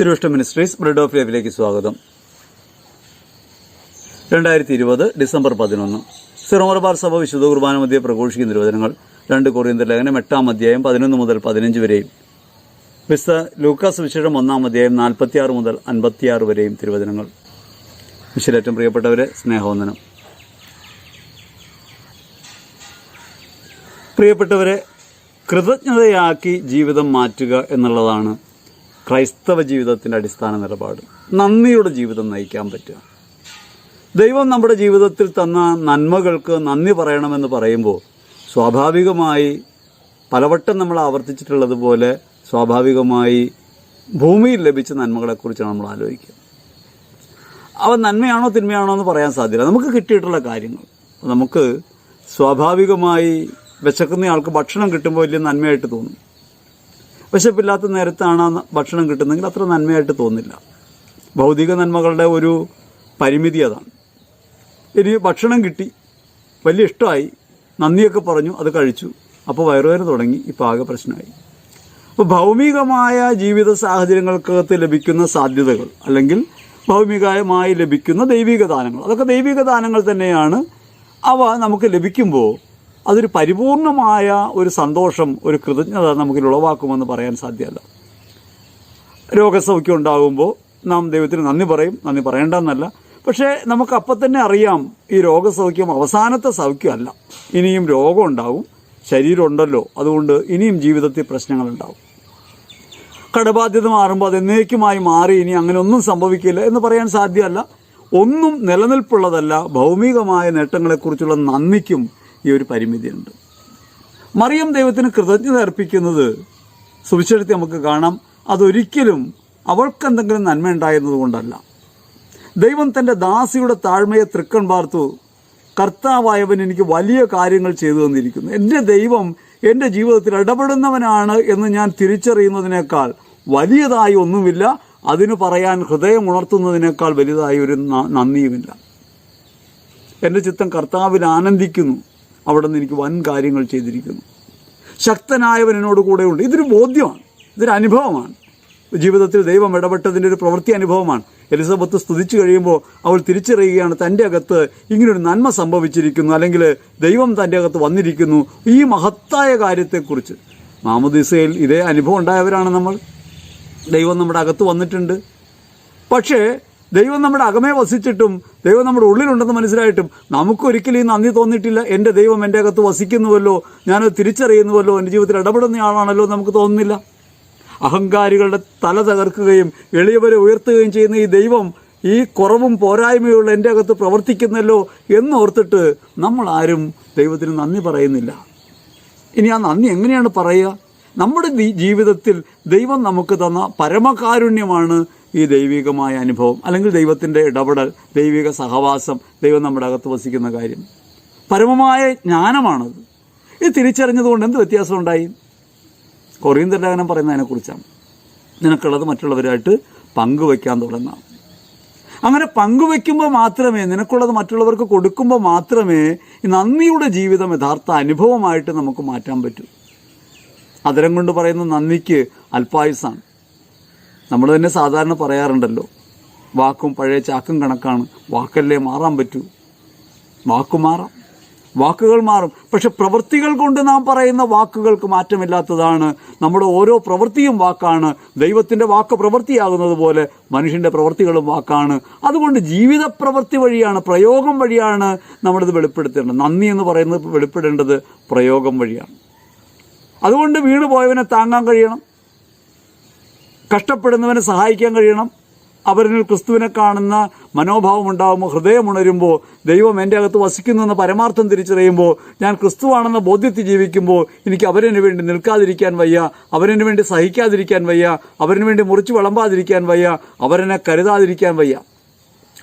തിരുവിഷ്ട ministries bread of ലൈഫിലേക്ക് സ്വാഗതം. രണ്ടായിരത്തി ഇരുപത് ഡിസംബർ പതിനൊന്ന്. സിറോമർബാർ സഭ വിശുദ്ധ കുർബാന മധ്യെ പ്രഘോഷിക്കുന്ന നിരോധനങ്ങൾ രണ്ട് കൊറിയന്തർ ലേഖനം എട്ടാം അധ്യായം പതിനൊന്ന് മുതൽ പതിനഞ്ച് വരെയും വിശുദ്ധ ലൂക്കാസ് വിശേഷം ഒന്നാം അധ്യായം നാൽപ്പത്തിയാറ് മുതൽ അൻപത്തിയാറ് വരെയും തിരുവചനങ്ങൾ. വിശുദ്ധേറ്റം പ്രിയപ്പെട്ടവരെ സ്നേഹവന്ദനം. പ്രിയപ്പെട്ടവരെ കൃതജ്ഞതയാക്കി ജീവിതം മാറ്റുക എന്നുള്ളതാണ് ക്രൈസ്തവ ജീവിതത്തിന്റെ അടിസ്ഥാന നിലപാട്. നന്ദിയുടെ ജീവിതം നയിക്കാൻ പറ്റുക. ദൈവം നമ്മുടെ ജീവിതത്തിൽ തന്ന നന്മകൾക്ക് നന്ദി പറയണമെന്ന് പറയുമ്പോൾ സ്വാഭാവികമായി പലവട്ടം നമ്മൾ ആവർത്തിച്ചിട്ടുള്ളതുപോലെ സ്വാഭാവികമായി ഭൂമിയിൽ ലഭിച്ച നന്മകളെക്കുറിച്ചാണ് നമ്മൾ ആലോചിക്കുക. അവ നന്മയാണോ തിന്മയാണോ എന്ന് പറയാൻ സാധ്യത നമുക്ക് കിട്ടിയിട്ടുള്ള കാര്യങ്ങൾ. നമുക്ക് സ്വാഭാവികമായി വിശക്കുന്ന ആൾക്ക് ഭക്ഷണം കിട്ടുമ്പോൾ വലിയ നന്മയായിട്ട് തോന്നും. വിശപ്പില്ലാത്ത നേരത്താണ് ഭക്ഷണം കിട്ടുന്നതെങ്കിൽ അത്ര നന്മയായിട്ട് തോന്നില്ല. ഭൗതിക നന്മകളുടെ ഒരു പരിമിതി അതാണ്. ഇനി ഭക്ഷണം കിട്ടി വലിയ ഇഷ്ടമായി നന്ദിയൊക്കെ പറഞ്ഞു അത് കഴിച്ചു. അപ്പോൾ വയറുവേദന തുടങ്ങി ഇപ്പോൾ ആകെ പ്രശ്നമായി. അപ്പോൾ ഭൗമികമായ ജീവിത സാഹചര്യങ്ങൾക്കകത്ത് ലഭിക്കുന്ന സാധ്യതകൾ അല്ലെങ്കിൽ ഭൗമികമായി ലഭിക്കുന്ന ദൈവിക ദാനങ്ങൾ അതൊക്കെ ദൈവിക ദാനങ്ങൾ തന്നെയാണ്. അവ നമുക്ക് ലഭിക്കുമ്പോൾ അതൊരു പരിപൂർണമായ ഒരു സന്തോഷം ഒരു കൃതജ്ഞത നമുക്ക് ഉളവാക്കുമെന്ന് പറയാൻ സാധ്യമല്ല. രോഗസൗഖ്യം ഉണ്ടാകുമ്പോൾ നാം ദൈവത്തിന് നന്ദി പറയും. നന്ദി പറയേണ്ടെന്നല്ല. പക്ഷേ നമുക്ക് അപ്പം തന്നെ അറിയാം ഈ രോഗസൗഖ്യം അവസാനത്തെ സൗഖ്യമല്ല. ഇനിയും രോഗം ഉണ്ടാകും ശരീരം ഉണ്ടല്ലോ അതുകൊണ്ട് ഇനിയും ജീവിതത്തിൽ പ്രശ്നങ്ങളുണ്ടാവും കടബാധ്യത മാറുമ്പോൾ അത് എന്നേക്കുമായി മാറി ഇനി അങ്ങനെ ഒന്നും സംഭവിക്കില്ല എന്ന് പറയാൻ സാധ്യമല്ല. ഒന്നും നിലനിൽപ്പുള്ളതല്ല. ഭൗമികമായ നേട്ടങ്ങളെക്കുറിച്ചുള്ള നന്ദിക്കും ഈ ഒരു പരിമിതിയുണ്ട്. മറിയം ദൈവത്തിന് കൃതജ്ഞത അർപ്പിക്കുന്നത് സുവിശേഷത്തെ നമുക്ക് കാണാം. അതൊരിക്കലും അവൾക്ക് എന്തെങ്കിലും നന്മ ഉണ്ടായിരുന്നതുകൊണ്ടല്ല ദൈവം തന്റെ ദാസിയുടെ താഴ്മയെ തൃക്കൺ പാർത്തു. കർത്താവായവൻ എനിക്ക് വലിയ കാര്യങ്ങൾ ചെയ്തു തന്നിരിക്കുന്നു. എന്റെ ദൈവം എന്റെ ജീവിതത്തിൽ ഇടപെടുന്നവനാണ് എന്ന് ഞാൻ തിരിച്ചറിയുന്നതിനേക്കാൾ വലിയതായി ഒന്നുമില്ല. അതിന് പറയാൻ ഹൃദയം ഉണർത്തുന്നതിനേക്കാൾ വലുതായി ഒരു നന്ദിയുമില്ല. എന്റെ ചിത്തം കർത്താവിൽ ആനന്ദിക്കുന്നു. അവിടെ നിന്ന് എനിക്ക് വൻ കാര്യങ്ങൾ ചെയ്തിരിക്കുന്നു. ശക്തനായവൻ എന്നോട് ഉണ്ട്. ഇതൊരു ബോധ്യമാണ്. ഇതൊരു അനുഭവമാണ്. ജീവിതത്തിൽ ദൈവം ഇടപെട്ടതിന്റെ ഒരു പ്രവൃത്തി അനുഭവമാണ്. എലിസബത്ത് സ്തുതിച്ചു കഴിയുമ്പോൾ അവൾ തിരിച്ചറിയുകയാണ് തന്റെ അകത്ത് ഇങ്ങനൊരു നന്മ സംഭവിച്ചിരിക്കുന്നു അല്ലെങ്കിൽ ദൈവം തന്റെ അകത്ത് വന്നിരിക്കുന്നു ഈ മഹത്തായ കാര്യത്തെക്കുറിച്ച്. മാമദിസയിൽ ഇതേ അനുഭവം ഉണ്ടായവരാണ് നമ്മൾ. ദൈവം നമ്മുടെ അകത്ത് വന്നിട്ടുണ്ട്. പക്ഷേ ദൈവം നമ്മുടെ അകമേ വസിച്ചിട്ടും ദൈവം നമ്മുടെ ഉള്ളിലുണ്ടെന്ന് മനസ്സിലായിട്ടും നമുക്കൊരിക്കലും ഈ നന്ദി തോന്നിയിട്ടില്ല. എന്റെ ദൈവം എന്റെ അകത്ത് വസിക്കുന്നുവല്ലോ ഞാനത് തിരിച്ചറിയുന്നുവല്ലോ എന്റെ ജീവിതത്തിൽ ഇടപെടുന്ന ആളാണല്ലോ നമുക്ക് തോന്നുന്നില്ല. അഹങ്കാരികളുടെ തല തകർക്കുകയും എളിയവരെ ഉയർത്തുകയും ചെയ്യുന്ന ഈ ദൈവം ഈ കുറവും പോരായ്മയുള്ള എന്റെ അകത്ത് പ്രവർത്തിക്കുന്നല്ലോ എന്നോർത്തിട്ട് നമ്മൾ ആരും ദൈവത്തിന് നന്ദി പറയുന്നില്ല. ഇനി ആ നന്ദി എങ്ങനെയാണ് പറയുക? നമ്മുടെ ജീവിതത്തിൽ ദൈവം നമുക്ക് തന്ന പരമകാരുണ്യമാണ് ഈ ദൈവികമായ അനുഭവം അല്ലെങ്കിൽ ദൈവത്തിന്റെ ഇടപെടൽ ദൈവിക സഹവാസം ദൈവം നമ്മുടെ അകത്ത് വസിക്കുന്ന കാര്യം. പരമമായ ജ്ഞാനമാണത്. ഇത് തിരിച്ചറിഞ്ഞതുകൊണ്ട് എന്ത് വ്യത്യാസം ഉണ്ടായി കൊറിയൻ ലേഖനം പറയുന്നതിനെക്കുറിച്ചാണ്. നിനക്കുള്ളത് മറ്റുള്ളവരായിട്ട് പങ്കുവയ്ക്കാൻ തുടങ്ങാം. അങ്ങനെ പങ്കുവെക്കുമ്പോൾ മാത്രമേ നിനക്കുള്ളത് മറ്റുള്ളവർക്ക് കൊടുക്കുമ്പോൾ മാത്രമേ ഈ നന്ദിയുടെ ജീവിതം യഥാർത്ഥ അനുഭവമായിട്ട് നമുക്ക് മാറ്റാൻ പറ്റൂ. അതരം കൊണ്ട് പറയുന്ന നന്ദിക്ക് അല്പായുസാണ് നമ്മൾ തന്നെ സാധാരണ പറയാറുണ്ടല്ലോ. വാക്കും പഴയ ചാക്കും കണക്കാണ്. വാക്കല്ലേ മാറാൻ പറ്റൂ? വാക്കു മാറാം. വാക്കുകൾ മാറും. പക്ഷെ പ്രവൃത്തികൾ കൊണ്ട് നാം പറയുന്ന വാക്കുകൾക്ക് മാറ്റമില്ലാത്തതാണ്. നമ്മുടെ ഓരോ പ്രവൃത്തിയും വാക്കാണ്. ദൈവത്തിന്റെ വാക്ക് പ്രവൃത്തിയാകുന്നത് പോലെ മനുഷ്യന്റെ പ്രവൃത്തികളും വാക്കാണ്. അതുകൊണ്ട് ജീവിത പ്രവൃത്തി വഴിയാണ് പ്രയോഗം വഴിയാണ് നമ്മളിത് വെളിപ്പെടുത്തേണ്ടത്. നന്ദി എന്ന് പറയുന്നത് വെളിപ്പെടേണ്ടത് പ്രയോഗം വഴിയാണ്. അതുകൊണ്ട് വീണു പോയവനെ താങ്ങാൻ കഴിയണം. കഷ്ടപ്പെടുന്നവനെ സഹായിക്കാൻ കഴിയണം. അവരിൽ ക്രിസ്തുവിനെ കാണുന്ന മനോഭാവം ഉണ്ടാകുമ്പോൾ ഹൃദയം ഉണരുമ്പോൾ ദൈവം എന്റെ അകത്ത് വസിക്കുന്നു എന്ന പരമാർത്ഥം തിരിച്ചറിയുമ്പോൾ ഞാൻ ക്രിസ്തുവാണെന്ന ബോധ്യത്തിൽ ജീവിക്കുമ്പോൾ എനിക്ക് അവരിന് വേണ്ടി നിൽക്കാതിരിക്കാൻ വയ്യ അവരിന് വേണ്ടി സഹിക്കാതിരിക്കാൻ വയ്യ അവരിന് വേണ്ടി മുറിച്ച് വിളമ്പാതിരിക്കാൻ വയ്യ അവരെന്നെ കരുതാതിരിക്കാൻ വയ്യ.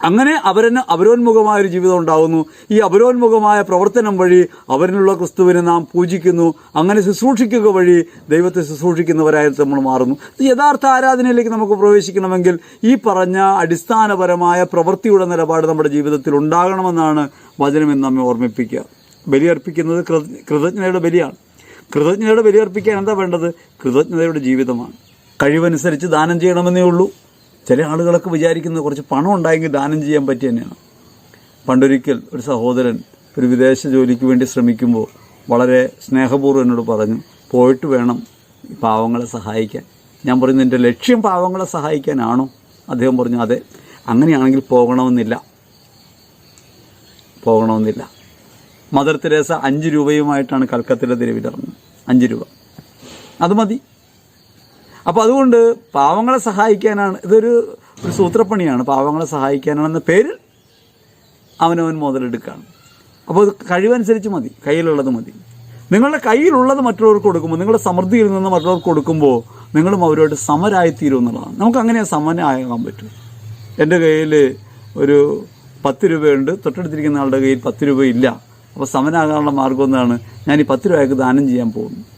അങ്ങനെ അവരന് അവരോന്മുഖമായ ഒരു ജീവിതം ഉണ്ടാകുന്നു ഈ അവരോന്മുഖമായ പ്രവർത്തനം വഴി അവരിലുള്ള ക്രിസ്തുവിനെ നാം പൂജിക്കുന്നു. അങ്ങനെ ശുശ്രൂഷിക്കുക വഴി ദൈവത്തെ ശുശ്രൂഷിക്കുന്നവരായി നമ്മൾ മാറുന്നു. യഥാർത്ഥ ആരാധനയിലേക്ക് നമുക്ക് പ്രവേശിക്കണമെങ്കിൽ ഈ പറഞ്ഞ അടിസ്ഥാനപരമായ പ്രവൃത്തിയുടെ നിലപാട് നമ്മുടെ ജീവിതത്തിൽ ഉണ്ടാകണമെന്നാണ് വചനം എന്ന് നമ്മെ ഓർമ്മിപ്പിക്കുക. ബലിയർപ്പിക്കുന്നത് കൃത- കൃതജ്ഞതയുടെ ബലിയാണ്. കൃതജ്ഞതയുടെ ബലിയർപ്പിക്കാൻ എന്താ വേണ്ടത്? കൃതജ്ഞതയുടെ ജീവിതമാണ്. കഴിവനുസരിച്ച് ദാനം ചെയ്യണമെന്നേ ഉള്ളൂ. ചില ആളുകളൊക്കെ വിചാരിക്കുന്നത് കുറച്ച് പണം ഉണ്ടായെങ്കിൽ ദാനം ചെയ്യാൻ പറ്റി തന്നെയാണ്. പണ്ടൊരിക്കൽ ഒരു സഹോദരൻ ഒരു വിദേശ ജോലിക്ക് വേണ്ടി ശ്രമിക്കുമ്പോൾ വളരെ സ്നേഹപൂർവം എന്നോട് പറഞ്ഞു പോയിട്ട് വേണം പാവങ്ങളെ സഹായിക്കാൻ. ഞാൻ പറഞ്ഞു എന്റെ ലക്ഷ്യം പാവങ്ങളെ സഹായിക്കാനാണോ? അദ്ദേഹം പറഞ്ഞു അതെ അങ്ങനെയാണെങ്കിൽ പോകണമെന്നില്ല. പോകണമെന്നില്ല. മദർ തെരേസ അഞ്ച് രൂപയുമായിട്ടാണ് കൽക്കത്തിലെ തെരുവിലിറങ്ങുന്നത് അഞ്ച് രൂപ. അത് മതി. അപ്പോൾ അതുകൊണ്ട് പാവങ്ങളെ സഹായിക്കാനാണ് ഇതൊരു ഒരു സൂത്രപ്പണിയാണ്. പാവങ്ങളെ സഹായിക്കാനാണെന്ന പേരിൽ അവനവൻ മുതലെടുക്കുകയാണ് അപ്പോൾ അത് കഴിവനുസരിച്ച് മതി കയ്യിലുള്ളത് മതി. നിങ്ങളുടെ കയ്യിലുള്ളത് മറ്റുള്ളവർക്ക് കൊടുക്കുമ്പോൾ നിങ്ങളുടെ സമൃദ്ധിയിൽ നിന്ന് മറ്റുള്ളവർക്ക് കൊടുക്കുമ്പോൾ നിങ്ങളും അവരോട് സമരായിത്തീരും എന്നുള്ളതാണ്. നമുക്ക് അങ്ങനെ സമനാകാൻ പറ്റും. എന്റെ കയ്യിൽ ഒരു പത്ത് രൂപയുണ്ട് തൊട്ടടുത്തിരിക്കുന്ന ആളുടെ കയ്യിൽ പത്ത് രൂപയില്ല. അപ്പോൾ സമനാകാനുള്ള മാർഗം എന്താണ് ഞാൻ ഈ പത്ത് രൂപയ്ക്ക് ദാനം ചെയ്യാൻ പോകുന്നു.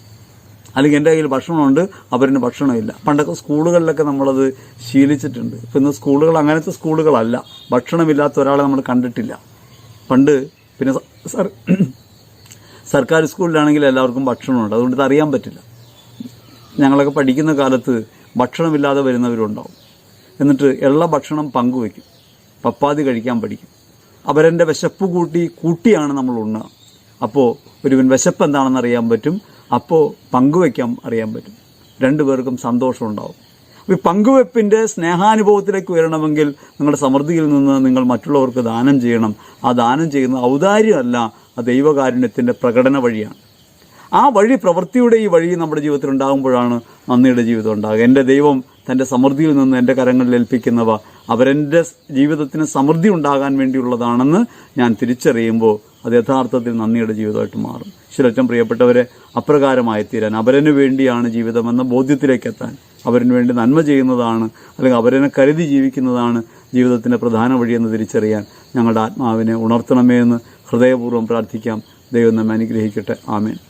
അല്ലെങ്കിൽ എന്റെ കയ്യിൽ ഭക്ഷണമുണ്ട് അവരിന് ഭക്ഷണമില്ല. പണ്ടൊക്കെ സ്കൂളുകളിലൊക്കെ നമ്മളത് ശീലിച്ചിട്ടുണ്ട്. ഇപ്പം ഇന്ന് സ്കൂളുകൾ അങ്ങനത്തെ സ്കൂളുകളല്ല. ഭക്ഷണമില്ലാത്ത ഒരാളെ നമ്മൾ കണ്ടിട്ടില്ല. പണ്ട് പിന്നെ സർ സർക്കാർ സ്കൂളിലാണെങ്കിൽ എല്ലാവർക്കും ഭക്ഷണമുണ്ട്. അതുകൊണ്ട് ഇത് അറിയാൻ പറ്റില്ല. ഞങ്ങളൊക്കെ പഠിക്കുന്ന കാലത്ത് ഭക്ഷണമില്ലാതെ വരുന്നവരുണ്ടാവും. എന്നിട്ട് ഉള്ള ഭക്ഷണം പങ്കുവയ്ക്കും പപ്പാതി കഴിക്കാൻ പഠിക്കും. അവരെന്റെ വിശപ്പ് കൂട്ടി കൂട്ടിയാണ് നമ്മൾ ഉണ്ണുക. അപ്പോൾ ഒരുവൻ വിശപ്പ് എന്താണെന്ന് അറിയാൻ പറ്റും. അപ്പോൾ പങ്കുവയ്ക്കാൻ അറിയാൻ പറ്റും. രണ്ടുപേർക്കും സന്തോഷം ഉണ്ടാവും. അപ്പോൾ ഈ പങ്കുവെപ്പിന്റെ സ്നേഹാനുഭവത്തിലേക്ക് വരണമെങ്കിൽ നിങ്ങളുടെ സമൃദ്ധിയിൽ നിന്ന് നിങ്ങൾ മറ്റുള്ളവർക്ക് ദാനം ചെയ്യണം. ആ ദാനം ചെയ്യുന്ന ഔദാര്യമല്ല ആ ദൈവകാരുണ്യത്തിന്റെ പ്രകടന വഴിയാണ്. ആ വഴി പ്രവൃത്തിയുടെ ഈ വഴി നമ്മുടെ ജീവിതത്തിൽ ഉണ്ടാകുമ്പോഴാണ് നന്ദിയുടെ ജീവിതം ഉണ്ടാകുക. എന്റെ ദൈവം തന്റെ സമൃദ്ധിയിൽ നിന്ന് എന്റെ കരങ്ങളിൽ ഏൽപ്പിക്കുന്നവ അവരെന്റെ ജീവിതത്തിന് സമൃദ്ധി ഉണ്ടാകാൻ വേണ്ടിയുള്ളതാണെന്ന് ഞാൻ തിരിച്ചറിയുമ്പോൾ അത് യഥാർത്ഥത്തിൽ നന്ദിയുടെ ജീവിതമായിട്ട് മാറും. ശിലറ്റം പ്രിയപ്പെട്ടവരെ അപ്രകാരമായി തീരാൻ. അവരന് വേണ്ടിയാണ് ജീവിതമെന്ന ബോധ്യത്തിലേക്ക് എത്താൻ അവരിന് വേണ്ടി നന്മ ചെയ്യുന്നതാണ് അല്ലെങ്കിൽ അവരനെ കരുതി ജീവിക്കുന്നതാണ് ജീവിതത്തിന്റെ പ്രധാന വഴിയെന്ന് തിരിച്ചറിയാൻ ഞങ്ങളുടെ ആത്മാവിനെ ഉണർത്തണമേ എന്ന് ഹൃദയപൂർവം പ്രാർത്ഥിക്കാം. ദൈവം നമ്മെ അനുഗ്രഹിക്കട്ടെ. ആമേൻ.